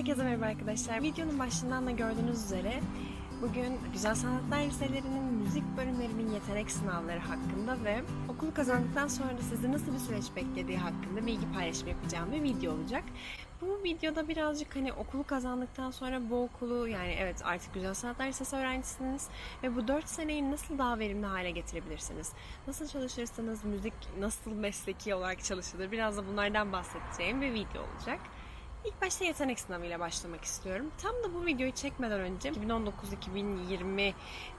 Herkese merhaba arkadaşlar. Videonun başından da gördüğünüz üzere bugün Güzel Sanatlar Liselerinin müzik bölümlerinin yetenek sınavları hakkında ve okulu kazandıktan sonra da sizi nasıl bir süreç beklediği hakkında bilgi paylaşımı yapacağım bir video olacak. Bu videoda birazcık hani okulu kazandıktan sonra bu okulu yani evet artık Güzel Sanatlar Lisesi öğrencisiniz ve bu 4 seneyi nasıl daha verimli hale getirebilirsiniz? Nasıl çalışırsınız? Müzik nasıl mesleki olarak çalışılır? Biraz da bunlardan bahsedeceğim bir video olacak. İlk başta yetenek sınavıyla başlamak istiyorum. Tam da bu videoyu çekmeden önce 2019-2020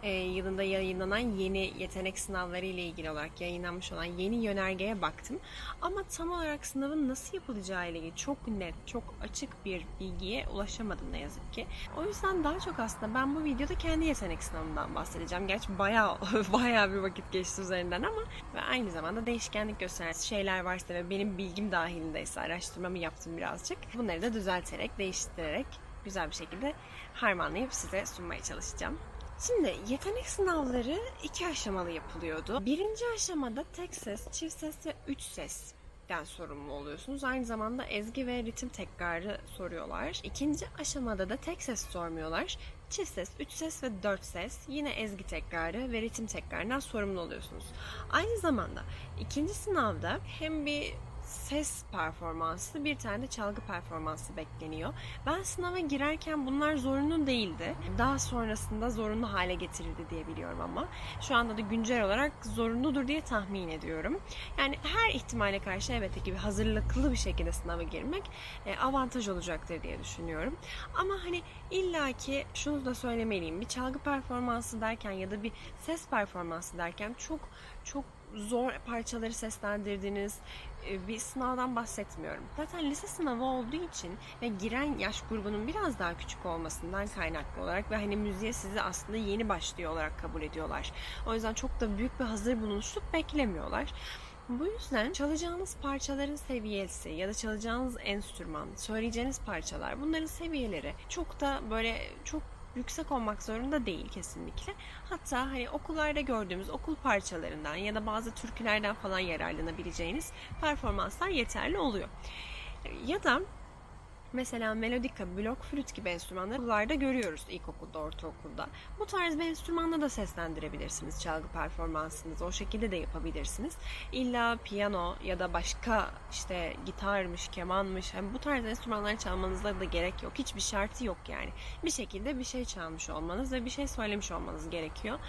e, yılında yayınlanan yeni yetenek sınavları ile ilgili olarak yayınlanmış olan yeni yönergeye baktım. Ama tam olarak sınavın nasıl yapılacağı ile ilgili çok net, çok açık bir bilgiye ulaşamadım ne yazık ki. O yüzden daha çok aslında ben bu videoda kendi yetenek sınavından bahsedeceğim. Gerçi bayağı bayağı bir vakit geçti üzerinden ama ve aynı zamanda değişkenlik gösteren şeyler varsa ve benim bilgim dahilindeyse araştırmamı yaptım birazcık. Bunları da düzelterek, değiştirerek güzel bir şekilde harmanlayıp size sunmaya çalışacağım. Şimdi yetenek sınavları iki aşamalı yapılıyordu. Birinci aşamada tek ses, çift ses ve üç ses den sorumlu oluyorsunuz. Aynı zamanda ezgi ve ritim tekrarı soruyorlar. İkinci aşamada da tek ses sormuyorlar. Çift ses, üç ses ve dört ses yine ezgi tekrarı ve ritim tekrarından sorumlu oluyorsunuz. Aynı zamanda ikinci sınavda hem bir ses performansı, bir tane de çalgı performansı bekleniyor. Ben sınava girerken bunlar zorunlu değildi. Daha sonrasında zorunlu hale getirildi diye biliyorum ama şu anda da güncel olarak zorunludur diye tahmin ediyorum. Yani her ihtimale karşı elbette ki hazırlıklı bir şekilde sınava girmek e, avantaj olacaktır diye düşünüyorum. Ama hani illaki şunu da söylemeliyim. Bir çalgı performansı derken ya da bir ses performansı derken çok çok zor parçaları seslendirdiğiniz bir sınavdan bahsetmiyorum. Zaten lise sınavı olduğu için ve giren yaş grubunun biraz daha küçük olmasından kaynaklı olarak ve hani müziğe sizi aslında yeni başlıyor olarak kabul ediyorlar. O yüzden çok da büyük bir hazır bulunuşluk beklemiyorlar. Bu yüzden çalacağınız parçaların seviyesi ya da çalacağınız enstrüman, söyleyeceğiniz parçalar bunların seviyeleri çok da böyle çok yüksek olmak zorunda değil kesinlikle. Hatta hani okullarda gördüğümüz okul parçalarından ya da bazı türkülerden falan yararlanabileceğiniz performanslar yeterli oluyor. Ya da Mesela melodika, blok flüt gibi enstrümanları okullarda görüyoruz ilkokulda, ortaokulda. Bu tarz bir enstrümanla da seslendirebilirsiniz çalgı performansınızı. O şekilde de yapabilirsiniz. İlla piyano ya da başka işte gitarmış, kemanmış yani bu tarz enstrümanlar çalmanıza da gerek yok. Hiçbir şartı yok yani. Bir şekilde bir şey çalmış olmanız ve bir şey söylemiş olmanız gerekiyor.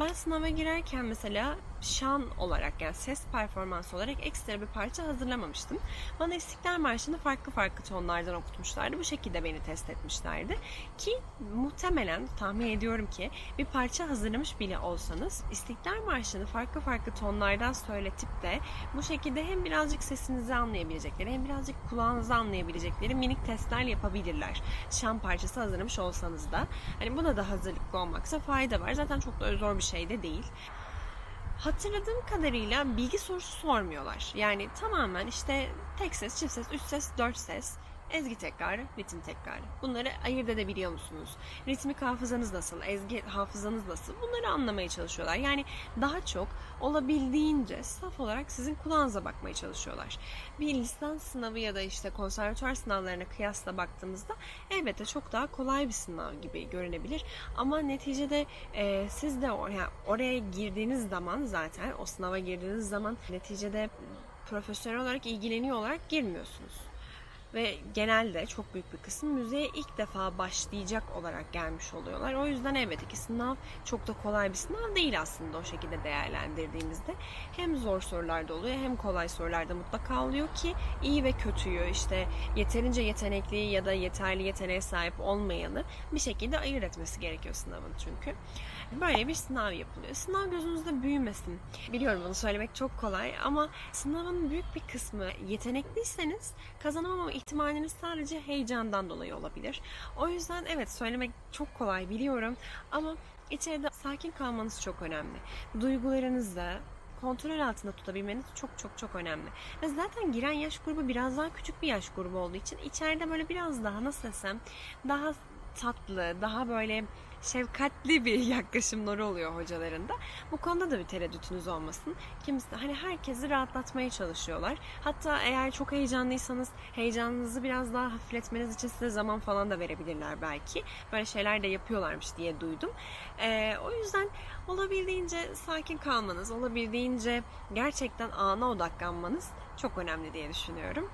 Ben sınava girerken mesela şan olarak yani ses performansı olarak ekstra bir parça hazırlamamıştım. Bana İstiklal Marşı'nı farklı farklı tonlardan okutmuşlardı. Bu şekilde beni test etmişlerdi. Ki muhtemelen tahmin ediyorum ki bir parça hazırlamış bile olsanız İstiklal Marşı'nı farklı farklı tonlardan söyletip de bu şekilde hem birazcık sesinizi anlayabilecekleri hem birazcık kulağınızı anlayabilecekleri minik testler yapabilirler. Şan parçası hazırlamış olsanız da. Hani buna da hazırlıklı olmaksa fayda var. Zaten çok da zor bir şey de değil. Hatırladığım kadarıyla bilgi sorusu sormuyorlar. Yani tamamen işte tek ses, çift ses, üç ses, dört ses ezgi tekrarı, ritim tekrarı. Bunları ayırt edebiliyor musunuz? Ritmik hafızanız nasıl? Ezgi hafızanız nasıl? Bunları anlamaya çalışıyorlar. Yani daha çok olabildiğince saf olarak sizin kulağınıza bakmaya çalışıyorlar. Bir lisans sınavı ya da işte konservatuar sınavlarına kıyasla baktığımızda elbette çok daha kolay bir sınav gibi görünebilir. Ama neticede e, siz de oraya, oraya girdiğiniz zaman zaten o sınava girdiğiniz zaman neticede profesyonel olarak ilgileniyor olarak girmiyorsunuz ve genelde çok büyük bir kısım müzeye ilk defa başlayacak olarak gelmiş oluyorlar. O yüzden elbette ki sınav çok da kolay bir sınav değil aslında o şekilde değerlendirdiğimizde. Hem zor sorularda oluyor hem kolay sorularda mutlaka oluyor ki iyi ve kötüyü işte yeterince yetenekli ya da yeterli yeteneğe sahip olmayanı bir şekilde ayırt etmesi gerekiyor sınavın çünkü. Böyle bir sınav yapılıyor. Sınav gözünüzde büyümesin. Biliyorum bunu söylemek çok kolay ama sınavın büyük bir kısmı yetenekliyseniz kazanamama ihtimaliniz sadece heyecandan dolayı olabilir. O yüzden evet söylemek çok kolay biliyorum ama içeride sakin kalmanız çok önemli. Duygularınızla kontrol altında tutabilmeniz çok çok çok önemli. Ve zaten giren yaş grubu biraz daha küçük bir yaş grubu olduğu için içeride böyle biraz daha nasıl desem daha tatlı, daha böyle şefkatli bir yaklaşımları oluyor hocalarında. Bu konuda da bir tereddütünüz olmasın. Kimisi hani herkesi rahatlatmaya çalışıyorlar. Hatta eğer çok heyecanlıysanız heyecanınızı biraz daha hafifletmeniz için size zaman falan da verebilirler belki. Böyle şeyler de yapıyorlarmış diye duydum. Ee, o yüzden olabildiğince sakin kalmanız, olabildiğince gerçekten ana odaklanmanız çok önemli diye düşünüyorum.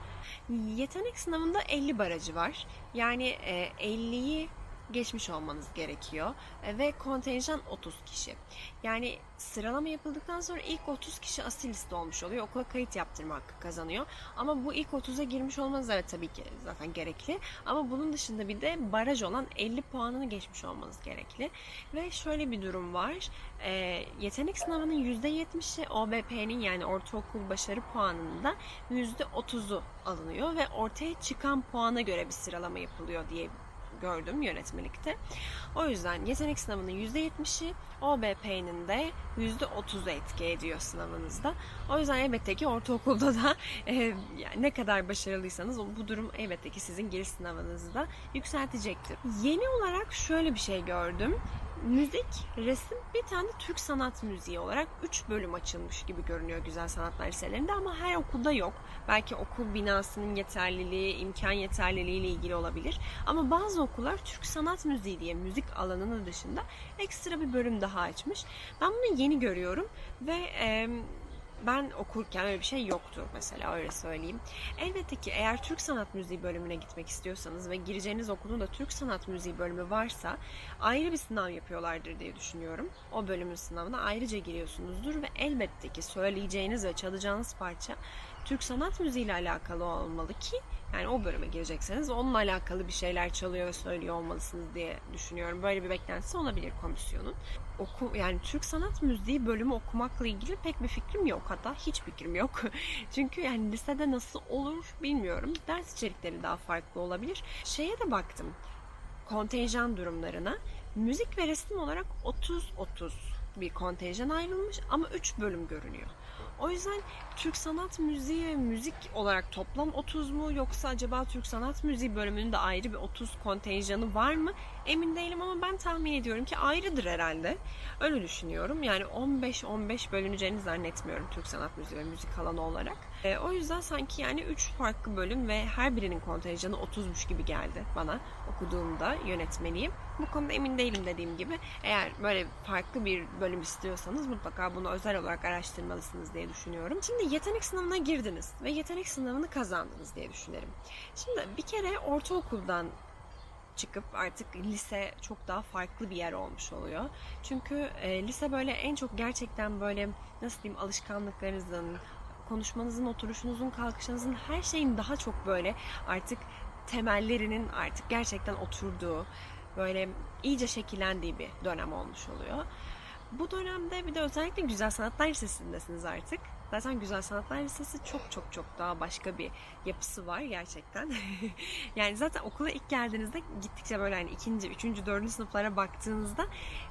Yetenek sınavında 50 barajı var. Yani e, 50'yi geçmiş olmanız gerekiyor E, ve kontenjan 30 kişi. Yani sıralama yapıldıktan sonra ilk 30 kişi asil liste olmuş oluyor. Okula kayıt yaptırma hakkı kazanıyor. Ama bu ilk 30'a girmiş olmanız evet tabii ki zaten gerekli. Ama bunun dışında bir de baraj olan 50 puanını geçmiş olmanız gerekli. Ve şöyle bir durum var. E, yetenek sınavının %70'i OBP'nin yani ortaokul başarı puanında %30'u alınıyor ve ortaya çıkan puana göre bir sıralama yapılıyor diye gördüm yönetmelikte. O yüzden yetenek sınavının %70'i OBP'nin de %30'u etki ediyor sınavınızda. O yüzden elbette ki ortaokulda da e, yani ne kadar başarılıysanız bu durum elbette ki sizin giriş sınavınızı da yükseltecektir. Yeni olarak şöyle bir şey gördüm. Müzik, resim, bir tane Türk sanat müziği olarak 3 bölüm açılmış gibi görünüyor güzel sanatlar liselerinde ama her okulda yok. Belki okul binasının yeterliliği, imkan yeterliliği ile ilgili olabilir. Ama bazı okullar Türk sanat müziği diye müzik alanının dışında ekstra bir bölüm daha açmış. Ben bunu yeni görüyorum ve e, ben okurken öyle bir şey yoktu mesela öyle söyleyeyim. Elbette ki eğer Türk Sanat Müziği bölümüne gitmek istiyorsanız ve gireceğiniz okulun da Türk Sanat Müziği bölümü varsa ayrı bir sınav yapıyorlardır diye düşünüyorum. O bölümün sınavına ayrıca giriyorsunuzdur ve elbette ki söyleyeceğiniz ve çalacağınız parça Türk sanat müziği ile alakalı olmalı ki yani o bölüme girecekseniz onunla alakalı bir şeyler çalıyor ve söylüyor olmalısınız diye düşünüyorum. Böyle bir beklentisi olabilir komisyonun. Oku, yani Türk sanat müziği bölümü okumakla ilgili pek bir fikrim yok. Hatta hiç fikrim yok. Çünkü yani lisede nasıl olur bilmiyorum. Ders içerikleri daha farklı olabilir. Şeye de baktım. Kontenjan durumlarına. Müzik ve resim olarak 30-30 bir kontenjan ayrılmış ama 3 bölüm görünüyor. O yüzden Türk sanat müziği ve müzik olarak toplam 30 mu yoksa acaba Türk sanat müziği bölümünün de ayrı bir 30 kontenjanı var mı? Emin değilim ama ben tahmin ediyorum ki ayrıdır herhalde. Öyle düşünüyorum. Yani 15-15 bölüneceğini zannetmiyorum Türk sanat müziği ve müzik alanı olarak. E, o yüzden sanki yani 3 farklı bölüm ve her birinin kontenjanı 30'muş gibi geldi bana okuduğumda yönetmeliyim. Bu konuda emin değilim dediğim gibi. Eğer böyle farklı bir bölüm istiyorsanız mutlaka bunu özel olarak araştırmalısınız diye düşünüyorum. Şimdi yetenek sınavına girdiniz ve yetenek sınavını kazandınız diye düşünelim. Şimdi bir kere ortaokuldan çıkıp artık lise çok daha farklı bir yer olmuş oluyor. Çünkü e, lise böyle en çok gerçekten böyle nasıl diyeyim alışkanlıklarınızın, konuşmanızın, oturuşunuzun, kalkışınızın her şeyin daha çok böyle artık temellerinin artık gerçekten oturduğu, böyle iyice şekillendiği bir dönem olmuş oluyor. Bu dönemde bir de özellikle Güzel Sanatlar Lisesi'ndesiniz artık. Zaten Güzel Sanatlar Lisesi çok çok çok daha başka bir yapısı var gerçekten. yani zaten okula ilk geldiğinizde gittikçe böyle hani ikinci, üçüncü, dördüncü sınıflara baktığınızda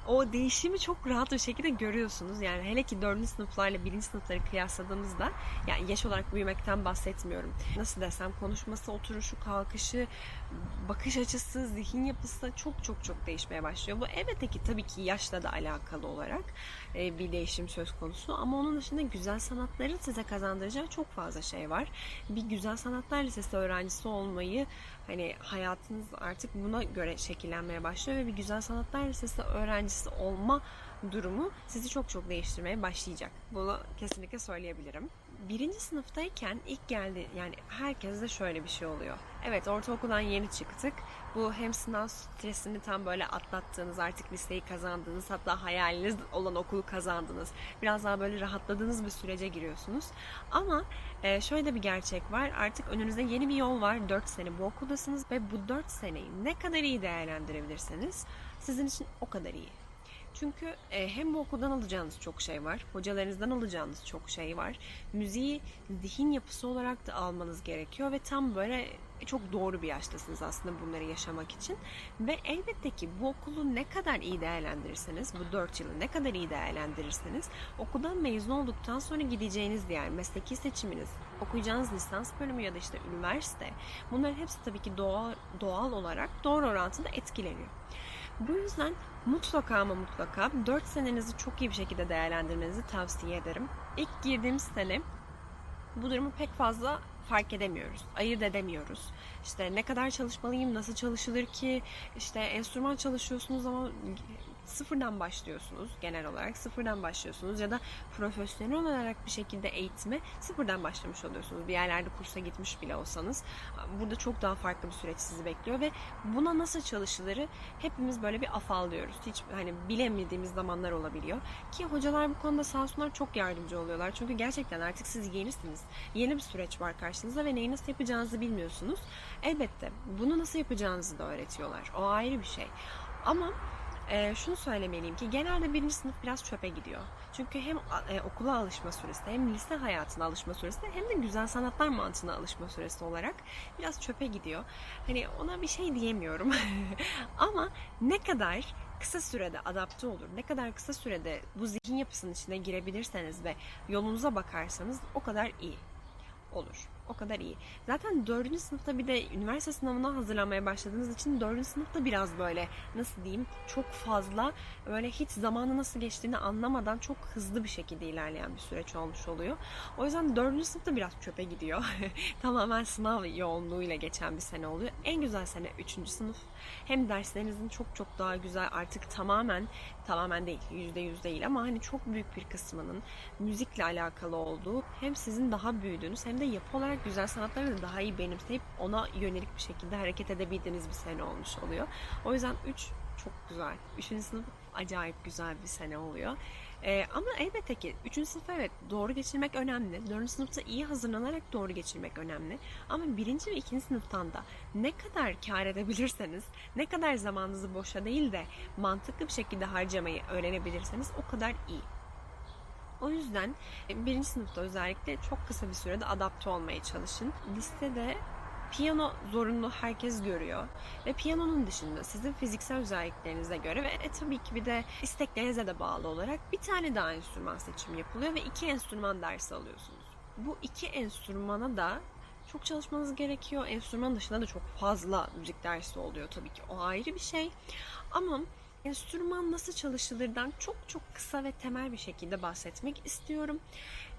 o değişimi çok rahat bir şekilde görüyorsunuz. Yani hele ki dördüncü sınıflarla birinci sınıfları kıyasladığımızda yani yaş olarak büyümekten bahsetmiyorum. Nasıl desem konuşması, oturuşu, kalkışı, bakış açısı, zihin yapısı çok çok çok değişmeye başlıyor. Bu elbette ki tabii ki yaşla da alakalı olarak e, bir değişim söz konusu ama onun dışında güzel sanatların size kazandıracağı çok fazla şey var. Bir güzel sanatlar lisesi öğrencisi olmayı hani hayatınız artık buna göre şekillenmeye başlıyor ve bir güzel sanatlar lisesi öğrencisi olma durumu sizi çok çok değiştirmeye başlayacak. Bunu kesinlikle söyleyebilirim birinci sınıftayken ilk geldi yani herkeste şöyle bir şey oluyor. Evet ortaokuldan yeni çıktık. Bu hem sınav stresini tam böyle atlattığınız artık liseyi kazandığınız hatta hayaliniz olan okulu kazandınız. Biraz daha böyle rahatladığınız bir sürece giriyorsunuz. Ama e, şöyle bir gerçek var. Artık önünüzde yeni bir yol var. 4 sene bu okuldasınız ve bu 4 seneyi ne kadar iyi değerlendirebilirseniz sizin için o kadar iyi. Çünkü e, hem bu okuldan alacağınız çok şey var, hocalarınızdan alacağınız çok şey var. Müziği zihin yapısı olarak da almanız gerekiyor ve tam böyle çok doğru bir yaştasınız aslında bunları yaşamak için. Ve elbette ki bu okulu ne kadar iyi değerlendirirseniz, bu 4 yılı ne kadar iyi değerlendirirseniz okuldan mezun olduktan sonra gideceğiniz diğer mesleki seçiminiz, okuyacağınız lisans bölümü ya da işte üniversite bunların hepsi tabii ki doğal, doğal olarak doğru orantıda etkileniyor. Bu yüzden mutlaka ama mutlaka 4 senenizi çok iyi bir şekilde değerlendirmenizi tavsiye ederim. İlk girdiğimiz sene bu durumu pek fazla fark edemiyoruz. Ayırt edemiyoruz. İşte ne kadar çalışmalıyım, nasıl çalışılır ki, işte enstrüman çalışıyorsunuz ama sıfırdan başlıyorsunuz genel olarak sıfırdan başlıyorsunuz ya da profesyonel olarak bir şekilde eğitime sıfırdan başlamış oluyorsunuz. Bir yerlerde kursa gitmiş bile olsanız burada çok daha farklı bir süreç sizi bekliyor ve buna nasıl çalışılırı hepimiz böyle bir afallıyoruz. Hiç hani bilemediğimiz zamanlar olabiliyor. Ki hocalar bu konuda sağ olsunlar çok yardımcı oluyorlar. Çünkü gerçekten artık siz yenisiniz. Yeni bir süreç var karşınızda ve neyi nasıl yapacağınızı bilmiyorsunuz. Elbette bunu nasıl yapacağınızı da öğretiyorlar. O ayrı bir şey. Ama e, şunu söylemeliyim ki genelde birinci sınıf biraz çöpe gidiyor. Çünkü hem e, okula alışma süresi hem lise hayatına alışma süresi hem de güzel sanatlar mantığına alışma süresi olarak biraz çöpe gidiyor. Hani ona bir şey diyemiyorum. Ama ne kadar kısa sürede adapte olur, ne kadar kısa sürede bu zihin yapısının içine girebilirseniz ve yolunuza bakarsanız o kadar iyi olur. O kadar iyi. Zaten dördüncü sınıfta bir de üniversite sınavına hazırlanmaya başladığınız için dördüncü sınıfta biraz böyle nasıl diyeyim çok fazla böyle hiç zamanı nasıl geçtiğini anlamadan çok hızlı bir şekilde ilerleyen bir süreç olmuş oluyor. O yüzden dördüncü sınıfta biraz çöpe gidiyor. Tamamen sınav yoğunluğuyla geçen bir sene oluyor. En güzel sene üçüncü sınıf. Hem derslerinizin çok çok daha güzel artık tamamen tamamen değil yüzde yüz değil ama hani çok büyük bir kısmının müzikle alakalı olduğu hem sizin daha büyüdüğünüz hem de yapı olarak güzel sanatları da daha iyi benimseyip ona yönelik bir şekilde hareket edebildiğiniz bir sene olmuş oluyor. O yüzden 3 çok güzel. 3. sınıf acayip güzel bir sene oluyor. Ee, ama elbette ki 3. sınıf evet doğru geçirmek önemli. 4. sınıfta iyi hazırlanarak doğru geçirmek önemli. Ama 1. ve 2. sınıftan da ne kadar kar edebilirseniz, ne kadar zamanınızı boşa değil de mantıklı bir şekilde harcamayı öğrenebilirseniz o kadar iyi. O yüzden birinci sınıfta özellikle çok kısa bir sürede adapte olmaya çalışın. Listede piyano zorunlu herkes görüyor ve piyanonun dışında sizin fiziksel özelliklerinize göre ve e, tabii ki bir de isteklerinize de bağlı olarak bir tane daha enstrüman seçimi yapılıyor ve iki enstrüman dersi alıyorsunuz. Bu iki enstrümana da çok çalışmanız gerekiyor. Enstrüman dışında da çok fazla müzik dersi oluyor tabii ki. O ayrı bir şey. Ama enstrüman nasıl çalışılırdan çok çok kısa ve temel bir şekilde bahsetmek istiyorum.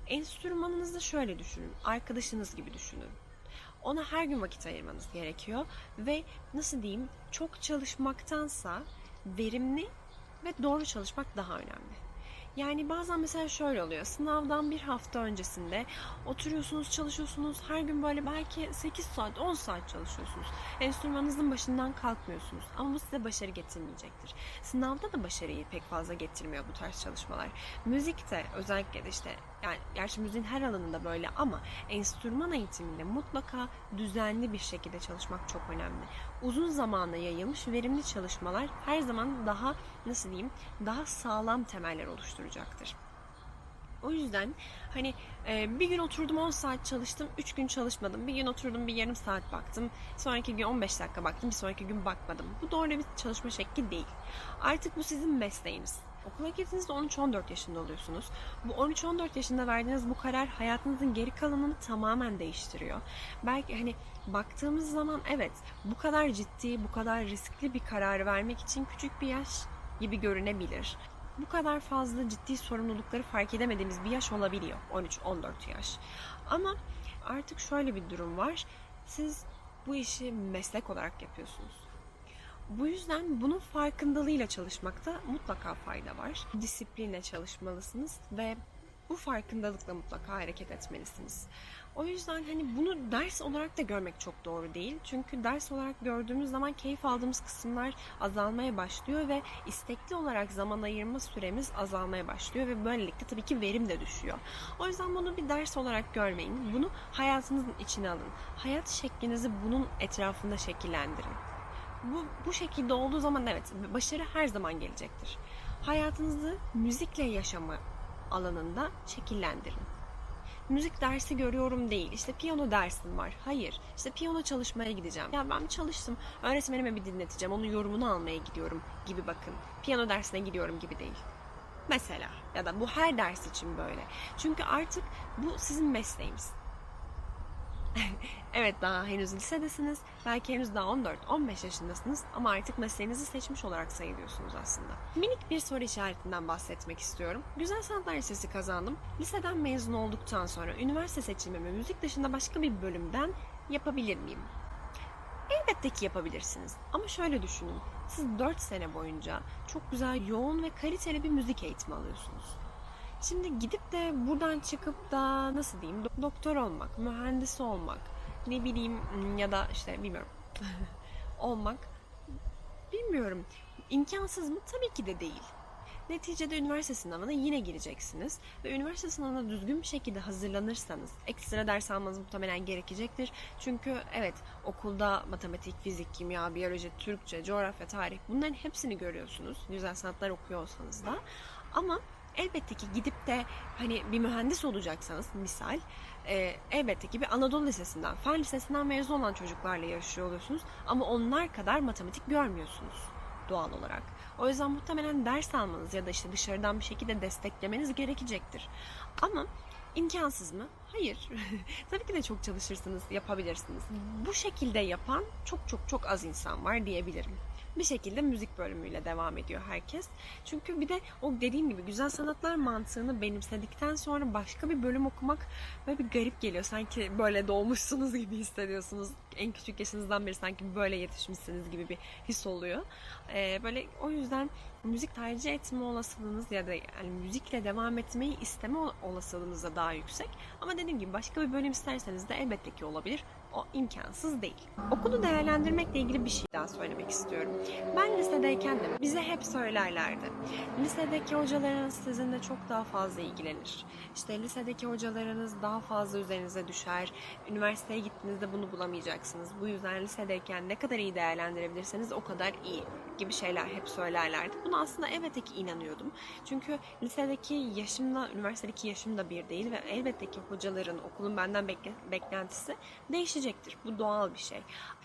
Enstrümanınızı şöyle düşünün. Arkadaşınız gibi düşünün. Ona her gün vakit ayırmanız gerekiyor ve nasıl diyeyim çok çalışmaktansa verimli ve doğru çalışmak daha önemli. Yani bazen mesela şöyle oluyor. Sınavdan bir hafta öncesinde oturuyorsunuz, çalışıyorsunuz. Her gün böyle belki 8 saat, 10 saat çalışıyorsunuz. Enstrümanınızın başından kalkmıyorsunuz. Ama bu size başarı getirmeyecektir. Sınavda da başarıyı pek fazla getirmiyor bu tarz çalışmalar. Müzikte özellikle de işte yani gerçi müziğin her alanında böyle ama enstrüman eğitiminde mutlaka düzenli bir şekilde çalışmak çok önemli. Uzun zamana yayılmış verimli çalışmalar her zaman daha nasıl diyeyim daha sağlam temeller oluşturacaktır. O yüzden hani e, bir gün oturdum 10 saat çalıştım, 3 gün çalışmadım. Bir gün oturdum bir yarım saat baktım. Sonraki gün 15 dakika baktım, bir sonraki gün bakmadım. Bu doğru bir çalışma şekli değil. Artık bu sizin mesleğiniz. Okula girdiğinizde 13-14 yaşında oluyorsunuz. Bu 13-14 yaşında verdiğiniz bu karar hayatınızın geri kalanını tamamen değiştiriyor. Belki hani baktığımız zaman evet bu kadar ciddi, bu kadar riskli bir karar vermek için küçük bir yaş gibi görünebilir. Bu kadar fazla ciddi sorumlulukları fark edemediğimiz bir yaş olabiliyor. 13-14 yaş. Ama artık şöyle bir durum var. Siz bu işi meslek olarak yapıyorsunuz. Bu yüzden bunun farkındalığıyla çalışmakta mutlaka fayda var. Disiplinle çalışmalısınız ve bu farkındalıkla mutlaka hareket etmelisiniz. O yüzden hani bunu ders olarak da görmek çok doğru değil. Çünkü ders olarak gördüğümüz zaman keyif aldığımız kısımlar azalmaya başlıyor ve istekli olarak zaman ayırma süremiz azalmaya başlıyor ve böylelikle tabii ki verim de düşüyor. O yüzden bunu bir ders olarak görmeyin. Bunu hayatınızın içine alın. Hayat şeklinizi bunun etrafında şekillendirin. Bu, bu şekilde olduğu zaman evet başarı her zaman gelecektir. Hayatınızı müzikle yaşama alanında şekillendirin. müzik dersi görüyorum değil. İşte piyano dersim var. Hayır. İşte piyano çalışmaya gideceğim. Ya ben bir çalıştım. Öğretmenime bir dinleteceğim. Onun yorumunu almaya gidiyorum gibi bakın. Piyano dersine gidiyorum gibi değil. Mesela ya da bu her ders için böyle. Çünkü artık bu sizin mesleğiniz. evet daha henüz lisedesiniz. Belki henüz daha 14-15 yaşındasınız ama artık mesleğinizi seçmiş olarak sayılıyorsunuz aslında. Minik bir soru işaretinden bahsetmek istiyorum. Güzel Sanatlar Lisesi kazandım. Liseden mezun olduktan sonra üniversite seçimimi müzik dışında başka bir bölümden yapabilir miyim? Elbette ki yapabilirsiniz. Ama şöyle düşünün. Siz 4 sene boyunca çok güzel, yoğun ve kaliteli bir müzik eğitimi alıyorsunuz. Şimdi gidip de buradan çıkıp da nasıl diyeyim do- doktor olmak, mühendis olmak, ne bileyim hmm, ya da işte bilmiyorum olmak bilmiyorum imkansız mı? Tabii ki de değil. Neticede üniversite sınavına yine gireceksiniz ve üniversite sınavına düzgün bir şekilde hazırlanırsanız ekstra ders almanız muhtemelen gerekecektir. Çünkü evet okulda matematik, fizik, kimya, biyoloji, Türkçe, coğrafya, tarih bunların hepsini görüyorsunuz. Güzel sanatlar okuyor olsanız da. Ama elbette ki gidip de hani bir mühendis olacaksanız misal e, elbette ki bir Anadolu Lisesi'nden, Fen Lisesi'nden mezun olan çocuklarla yarışıyor oluyorsunuz. Ama onlar kadar matematik görmüyorsunuz doğal olarak. O yüzden muhtemelen ders almanız ya da işte dışarıdan bir şekilde desteklemeniz gerekecektir. Ama imkansız mı? Hayır. Tabii ki de çok çalışırsınız, yapabilirsiniz. Bu şekilde yapan çok çok çok az insan var diyebilirim. Bir şekilde müzik bölümüyle devam ediyor herkes. Çünkü bir de o dediğim gibi güzel sanatlar mantığını benimsedikten sonra başka bir bölüm okumak böyle bir garip geliyor. Sanki böyle doğmuşsunuz gibi hissediyorsunuz. En küçük yaşınızdan beri sanki böyle yetişmişsiniz gibi bir his oluyor. Ee, böyle o yüzden müzik tercih etme olasılığınız ya da yani müzikle devam etmeyi isteme olasılığınız da daha yüksek. Ama dediğim gibi başka bir bölüm isterseniz de elbette ki olabilir. O imkansız değil. Okulu değerlendirmekle ilgili bir şey daha söylemek istiyorum. Ben lisedeyken de bize hep söylerlerdi. Lisedeki hocalarınız sizinle çok daha fazla ilgilenir. İşte lisedeki hocalarınız daha fazla üzerinize düşer. Üniversiteye gittiğinizde bunu bulamayacaksınız. Bu yüzden lisedeyken ne kadar iyi değerlendirebilirseniz o kadar iyi gibi şeyler hep söylerlerdi. Buna aslında evet ki inanıyordum. Çünkü lisedeki yaşımla üniversitedeki yaşım da bir değil ve elbette ki hocaların, okulun benden bekle- beklentisi değişecektir. Bu doğal bir şey.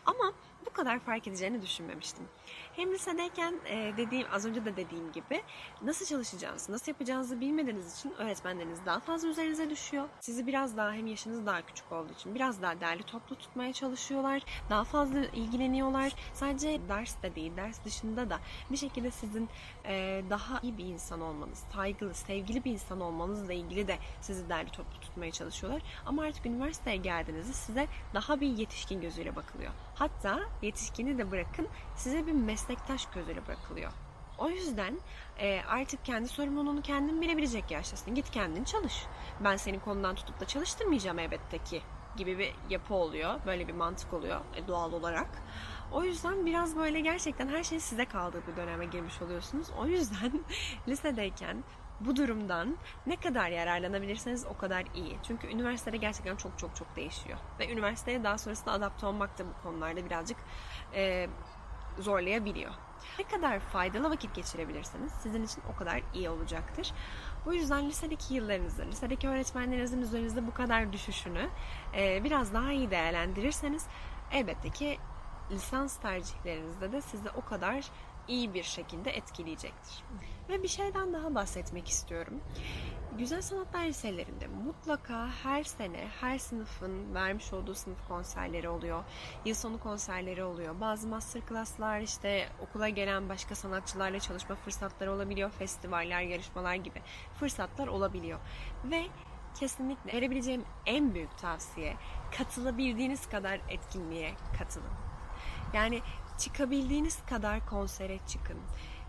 Ama bu kadar fark edeceğini düşünmemiştim. Hem lisedeyken e, dediğim az önce de dediğim gibi nasıl çalışacağınızı, nasıl yapacağınızı bilmediğiniz için öğretmenleriniz daha fazla üzerinize düşüyor. Sizi biraz daha hem yaşınız daha küçük olduğu için biraz daha değerli toplu tutmaya çalışıyorlar. Daha fazla ilgileniyorlar. Sadece ders de değil, ders dışında da bir şekilde sizin e, daha iyi bir insan olmanız, saygılı, sevgili bir insan olmanızla ilgili de sizi değerli toplu tutmaya çalışıyorlar. Ama artık üniversiteye geldiğinizde size daha bir yetişkin gözüyle bakılıyor. Hatta yetişkini de bırakın size bir meslektaş gözüyle bakılıyor. O yüzden e, artık kendi sorumluluğunu kendin bilebilecek yaştasın. Git kendin çalış. Ben senin konudan tutup da çalıştırmayacağım elbette ki gibi bir yapı oluyor. Böyle bir mantık oluyor e, doğal olarak. O yüzden biraz böyle gerçekten her şey size kaldığı bir döneme girmiş oluyorsunuz. O yüzden lisedeyken bu durumdan ne kadar yararlanabilirseniz o kadar iyi. Çünkü üniversitede gerçekten çok çok çok değişiyor. Ve üniversiteye daha sonrasında adapte olmak da bu konularda birazcık e, zorlayabiliyor. Ne kadar faydalı vakit geçirebilirseniz sizin için o kadar iyi olacaktır. Bu yüzden lisedeki yıllarınızı, lisedeki öğretmenlerinizin üzerinizde bu kadar düşüşünü e, biraz daha iyi değerlendirirseniz elbette ki lisans tercihlerinizde de sizi o kadar iyi bir şekilde etkileyecektir. Ve bir şeyden daha bahsetmek istiyorum. Güzel sanatlar liselerinde mutlaka her sene her sınıfın vermiş olduğu sınıf konserleri oluyor. Yıl sonu konserleri oluyor. Bazı master class'lar işte okula gelen başka sanatçılarla çalışma fırsatları olabiliyor. Festivaller, yarışmalar gibi fırsatlar olabiliyor. Ve kesinlikle verebileceğim en büyük tavsiye katılabildiğiniz kadar etkinliğe katılın. Yani çıkabildiğiniz kadar konsere çıkın.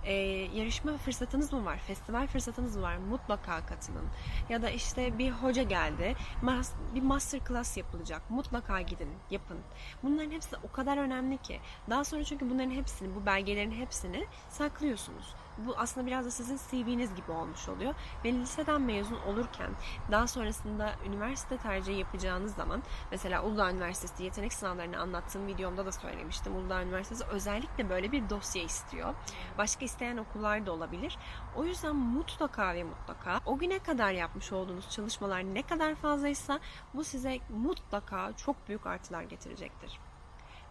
Ee, yarışma fırsatınız mı var? Festival fırsatınız mı var? Mutlaka katılın. Ya da işte bir hoca geldi, mas- bir master class yapılacak. Mutlaka gidin, yapın. Bunların hepsi o kadar önemli ki. Daha sonra çünkü bunların hepsini, bu belgelerin hepsini saklıyorsunuz. Bu aslında biraz da sizin CV'niz gibi olmuş oluyor. Ve liseden mezun olurken daha sonrasında üniversite tercihi yapacağınız zaman mesela Uludağ Üniversitesi yetenek sınavlarını anlattığım videomda da söylemiştim. Uludağ Üniversitesi özellikle böyle bir dosya istiyor. Başka isteyen okullar da olabilir. O yüzden mutlaka ve mutlaka o güne kadar yapmış olduğunuz çalışmalar ne kadar fazlaysa bu size mutlaka çok büyük artılar getirecektir.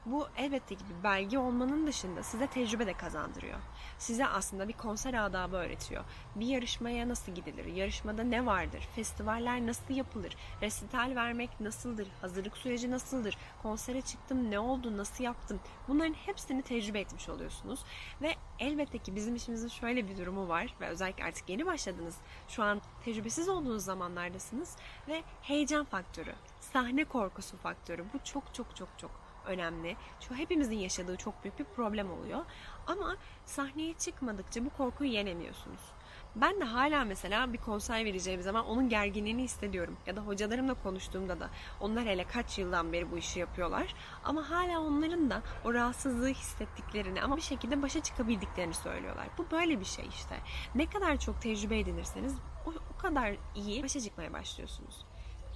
Bu elbette ki bir belge olmanın dışında size tecrübe de kazandırıyor. Size aslında bir konser adabı öğretiyor. Bir yarışmaya nasıl gidilir? Yarışmada ne vardır? Festivaller nasıl yapılır? Resital vermek nasıldır? Hazırlık süreci nasıldır? Konsere çıktım ne oldu? Nasıl yaptım? Bunların hepsini tecrübe etmiş oluyorsunuz. Ve elbette ki bizim işimizin şöyle bir durumu var ve özellikle artık yeni başladınız. Şu an tecrübesiz olduğunuz zamanlardasınız ve heyecan faktörü, sahne korkusu faktörü bu çok çok çok çok önemli. Şu hepimizin yaşadığı çok büyük bir problem oluyor. Ama sahneye çıkmadıkça bu korkuyu yenemiyorsunuz. Ben de hala mesela bir konser vereceğim zaman onun gerginliğini hissediyorum. Ya da hocalarımla konuştuğumda da onlar hele kaç yıldan beri bu işi yapıyorlar. Ama hala onların da o rahatsızlığı hissettiklerini ama bir şekilde başa çıkabildiklerini söylüyorlar. Bu böyle bir şey işte. Ne kadar çok tecrübe edinirseniz o, o kadar iyi başa çıkmaya başlıyorsunuz.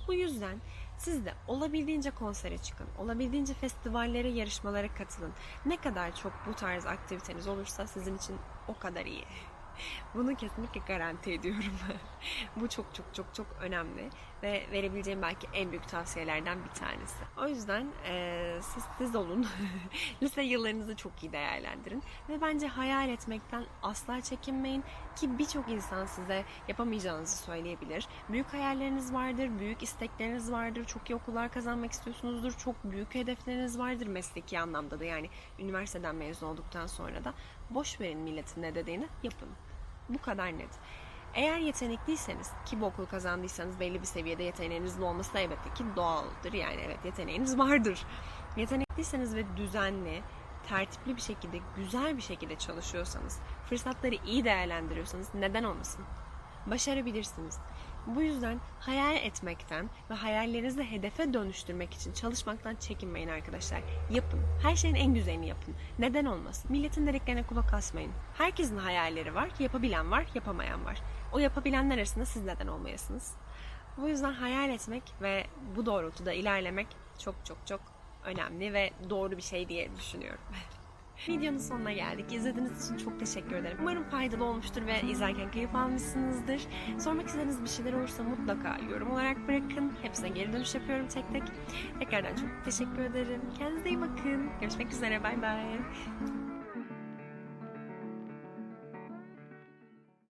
Bu yüzden siz de olabildiğince konsere çıkın, olabildiğince festivallere, yarışmalara katılın. Ne kadar çok bu tarz aktiviteniz olursa sizin için o kadar iyi. Bunu kesinlikle garanti ediyorum. Bu çok çok çok çok önemli ve verebileceğim belki en büyük tavsiyelerden bir tanesi. O yüzden eee, siz siz olun. Lise yıllarınızı çok iyi değerlendirin ve bence hayal etmekten asla çekinmeyin ki birçok insan size yapamayacağınızı söyleyebilir. Büyük hayalleriniz vardır, büyük istekleriniz vardır, çok iyi okullar kazanmak istiyorsunuzdur, çok büyük hedefleriniz vardır mesleki anlamda da yani üniversiteden mezun olduktan sonra da boş verin milletin ne dediğini yapın. Bu kadar net. Eğer yetenekliyseniz ki bu okul kazandıysanız belli bir seviyede yeteneğinizin olması da elbette ki doğaldır. Yani evet yeteneğiniz vardır. Yetenekliyseniz ve düzenli, tertipli bir şekilde, güzel bir şekilde çalışıyorsanız, fırsatları iyi değerlendiriyorsanız neden olmasın? Başarabilirsiniz. Bu yüzden hayal etmekten ve hayallerinizi hedefe dönüştürmek için çalışmaktan çekinmeyin arkadaşlar. Yapın. Her şeyin en güzelini yapın. Neden olmasın? Milletin dediklerine kulak asmayın. Herkesin hayalleri var. Yapabilen var, yapamayan var. O yapabilenler arasında siz neden olmayasınız? Bu yüzden hayal etmek ve bu doğrultuda ilerlemek çok çok çok önemli ve doğru bir şey diye düşünüyorum. Videonun sonuna geldik. İzlediğiniz için çok teşekkür ederim. Umarım faydalı olmuştur ve izlerken keyif almışsınızdır. Sormak istediğiniz bir şeyler olursa mutlaka yorum olarak bırakın. Hepsine geri dönüş yapıyorum tek tek. Tekrardan çok teşekkür ederim. Kendinize iyi bakın. Görüşmek üzere. Bay bay.